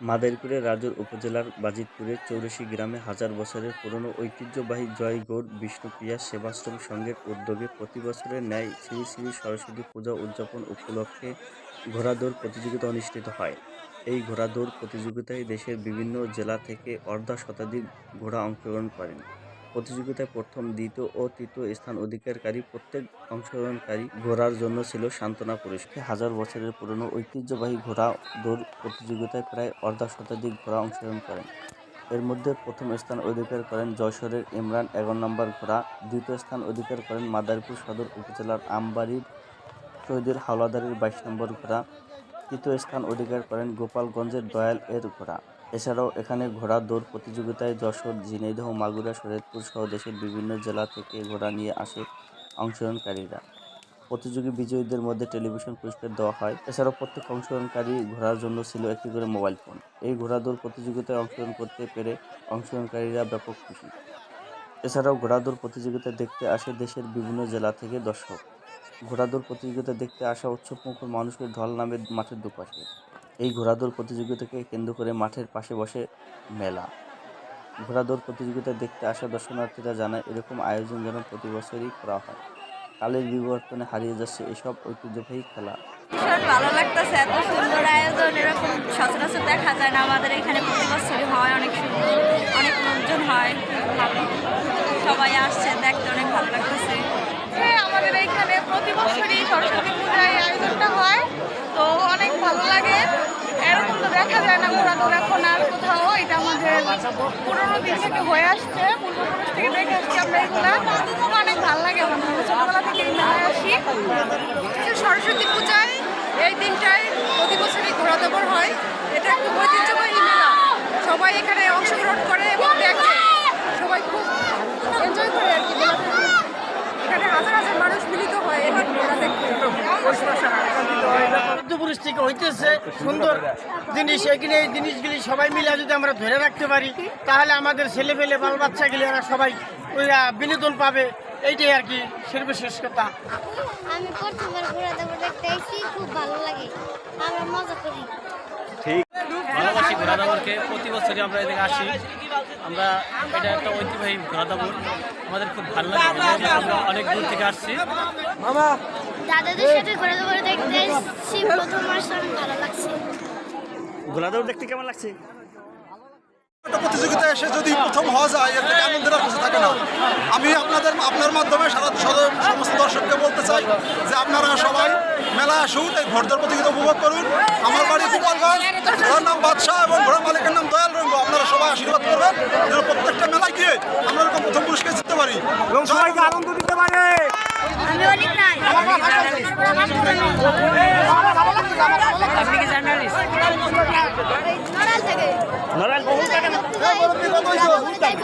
মাদারীপুরের রাজুর উপজেলার বাজিতপুরের চৌরাশি গ্রামে হাজার বছরের পুরনো ঐতিহ্যবাহী জয়গৌড় বিষ্ণুপ্রিয়া সেবাশ্রম সংঘের উদ্যোগে প্রতি বছরের ন্যায় শ্রী শ্রী সরস্বতী পূজা উদযাপন উপলক্ষে ঘোড়াদৌড় প্রতিযোগিতা অনুষ্ঠিত হয়। এই ঘোড়াদৌড় প্রতিযোগিতায় দেশের বিভিন্ন জেলা থেকে অর্ধ শতাধিক ঘোড়া অংশগ্রহণ করেন। প্রতিযোগিতায় প্রথম, দ্বিতীয় ও তৃতীয় স্থান অধিকারকারী প্রত্যেক অংশগ্রহণকারী ঘোড়ার জন্য ছিল সান্ত্বনা পুরস্কার। হাজার বছরের পুরনো ঐতিহ্যবাহী ঘোড়া দৌড় প্রতিযোগিতায় প্রায় অর্ধ শতাধিক ঘোড়া অংশগ্রহণ করেন। এর মধ্যে প্রথম স্থান অধিকার করেন যশোরের ইমরান, এগারো নম্বর ঘোড়া। দ্বিতীয় স্থান অধিকার করেন মাদারীপুর সদর উপজেলার আমবাড়ির শহীদের হাওলাদারের বাইশ নম্বর ঘোড়া। তৃতীয় স্থান অধিকার করেন গোপালগঞ্জের দয়াল এর ঘোড়া। এছাড়াও এখানে ঘোড়া দৌড় প্রতিযোগিতায় যশোর, ঝিনাইদহ, মাগুরা, শরীয়তপুর সহ দেশের বিভিন্ন জেলা থেকে ঘোড়া নিয়ে আসে অংশগ্রহণকারীরা। প্রতিযোগী বিজয়ীদের মধ্যে টেলিভিশন পুরস্কার দেওয়া হয়। এছাড়াও প্রত্যেক অংশগ্রহণকারী ঘোড়ার জন্য ছিল একটি করে মোবাইল ফোন। এই ঘোড়া দৌড় প্রতিযোগিতায় অংশগ্রহণ করতে পেরে অংশগ্রহণকারীরা ব্যাপক খুশি। এছাড়াও ঘোড়া দৌড় প্রতিযোগিতা দেখতে আসে দেশের বিভিন্ন জেলা থেকে দর্শক। ঘোড়া দৌড় প্রতিযোগিতা দেখতে আসা উৎসবমুখর মানুষের ঢল নামে মাঠের দুপাশে। এই ঘোড়াদৌড় প্রতিযোগিতাকে কেন্দ্র করে মাঠের পাশে বসে মেলা। ঘোড়াদৌড় প্রতিযোগিতা দেখতে আসা দর্শনার্থীরা জানায় এরকম আয়োজন যেন প্রতি বছরই করা হয়। কালের বিবর্তনে হারিয়ে যাচ্ছে এসব ঐতিহ্যবাহী খেলা। ভালো লাগতেছে এত সুন্দর আয়োজন এরকম সচরাচর দেখা যায় না। আমাদের এখানে প্রতি বছরই হয় অনেক সুন্দর অনেক লোকজন হয় ভালো। সবাই আসছে দেখতে অনেক ভালো লাগতেছে। হ্যাঁ আমাদের এইখানে প্রতি বছরই সরস্বতী পূজায় এই আয়োজনটা হয় তো অনেক ভালো লাগে এরকম তো দেখা যায় না ঘোরাদৌড় এখন আর কোথাও, এটা আমাদের পুরোনো দিন থেকে হয়ে আসছে। পূর্বপুরুষ থেকে দেখে আসছি আমরা এগুলা। অনেক ভালো লাগে আমাদের ছোটোবেলা থেকে এই মেলায় আসি। সরস্বতী পূজায় এই দিনটায় প্রতি বছরই ঘোরাদৌড় হয়। এটা খুব ঐতিহ্যবাহী মেলা। সবাই এখানে অংশগ্রহণ করে এবং দেখে। সবাই খুব এনজয় করে আর কি এখানে হাজার হাজার মানুষ মিলিত হয় মেলা দেখতে মধ্যপুরুষ থেকে হইতেছে সুন্দর জিনিস এখানে এই জিনিসগুলি সবাই মিলে যদি আমরা ধরে রাখতে পারি তাহলে আমাদের ছেলে পেলে বাল বাচ্চাগুলি ওরা সবাই ওইরা বিনোদন পাবে। এইটাই আর কি সর্বশেষ কথা। আমি প্রথমবার ঘোরা দেবো দেখতে এসেছি খুব ভালো লাগে। আমরা মজা করি। ভালোবাসি ঘোড়াদাবরকে প্রতি বছরই আমরা এদিকে আসি। আমরা এটা একটা ঐতিহ্যবাহী ঘোড়াদাবর আমাদের খুব ভালো লাগে। আমরা অনেক দূর থেকে আসছি। দাদাদের সাথে দেখতে এসেছি। প্রথম আসলে অনেক ভালো লাগছে। দেখতে কেমন লাগছে? প্রতিযোগিতায় এসে যদি প্রথম হওয়া যায় এর থেকে আনন্দের আর কিছু থাকে না। আমি আপনাদের আপনার মাধ্যমে সারা সমস্ত দর্শককে বলতে চাই যে আপনারা সবাই মেলা আসুন এই ঘোড়দৌড় প্রতিযোগিতা উপভোগ করুন। আমার বাড়ি গোপালগঞ্জ ঘোড়ার নাম বাদশাহ এবং ঘোড়ার মালিকের নাম দয়াল রঙ্গ। আপনারা সবাই আশীর্বাদ করবেন। যেন প্রত্যেকটা মেলায় গিয়ে আমরা এরকম প্রথম পুরস্কার জিততে পারি। এবং সবাইকে আনন্দ দিতে পারে। আপনি কি জার্নালিস্ট? নড়াল বহু টাকা না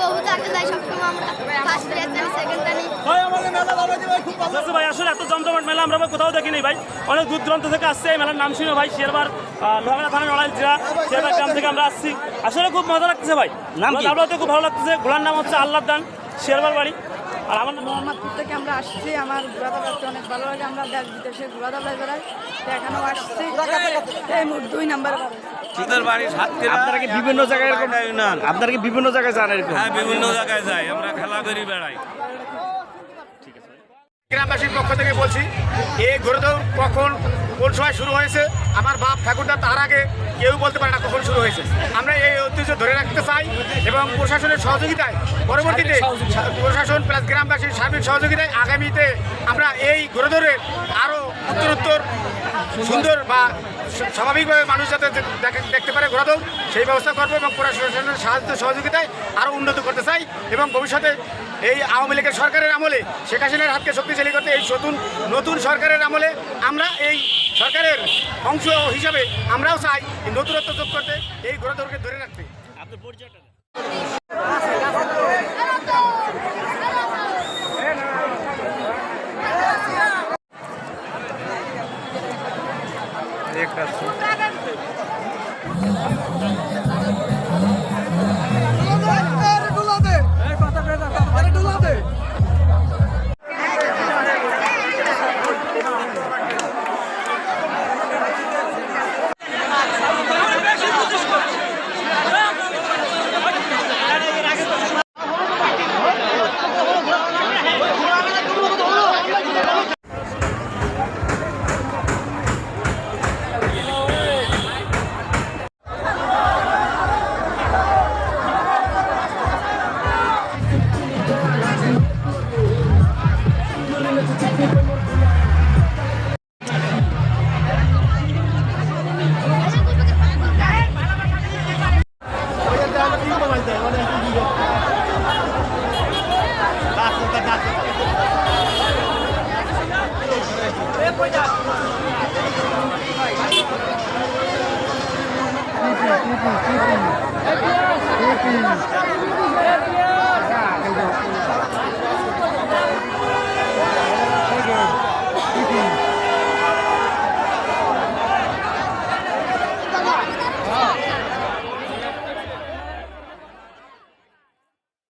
বহুত আগে যাই সবসময় আমরা ফার্স্ট প্লেস জানি সেকেন্ড জানি আচ্ছা ভাই আসলে এত জমজমাট মেলা আমরা কোথাও দেখিনি ভাই। অনেক দূর দূরান্ত থেকে আসছে এই মেলার নাম শুনে ভাই শেরবার লোহাগড়া থানা নড়াইল জেলা শেরবার গ্রাম থেকে আমরা আসছি। আসলে খুব মজা লাগতেছে ভাই। নাম খুব ভালো লাগতেছে। ঘোড়ার নাম হচ্ছে আল্লাহ দান শেরবার বাড়ি। আর আমার মোহাম্মদপুর থেকে আমরা আসছি আমার ঘোরাদা বেড়াতে অনেক ভালো লাগে আমরা দেশ বিদেশে ঘোরাদা বেড়াই। এখানেও আসছি। এই মোট দুই নাম্বার আপনারা কি বিভিন্ন জায়গায় আপনারা কি বিভিন্ন জায়গায় যান এরকম? হ্যাঁ বিভিন্ন জায়গায় যাই আমরা খেলা করি বেড়াই। গ্রামবাসীর পক্ষ থেকে বলছি এই ঘোরদৌড় কখন কোন সময় শুরু হয়েছে? আমার বাপ ঠাকুরদা তার আগে কেউ বলতে পারে না কখন শুরু হয়েছে। আমরা এই ঐতিহ্য ধরে রাখতে চাই এবং প্রশাসনের সহযোগিতায় পরবর্তীতে প্রশাসন প্লাস গ্রামবাসীর সার্বিক সহযোগিতায় আগামীতে আমরা এই ঘোরদৌড়ের আরও উত্তরোত্তর সুন্দর বা স্বাভাবিকভাবে মানুষ যাতে দেখতে পারে ঘোরাদৌড়, সেই ব্যবস্থা করব এবং প্রশাসনের সাহায্য সহযোগিতায় আরও উন্নত করতে চাই এবং ভবিষ্যতে এই আওয়ামী লীগের সরকারের আমলে শেখ হাসিনার হাতকে শক্তিশালী করতে এই নতুন নতুন সরকারের আমলে আমরা এই সরকারের অংশ হিসাবে আমরাও চাই নতুনত্ব যোগ করতে, এই ঘোরাদৌড়কে ধরে রাখতে। কি কি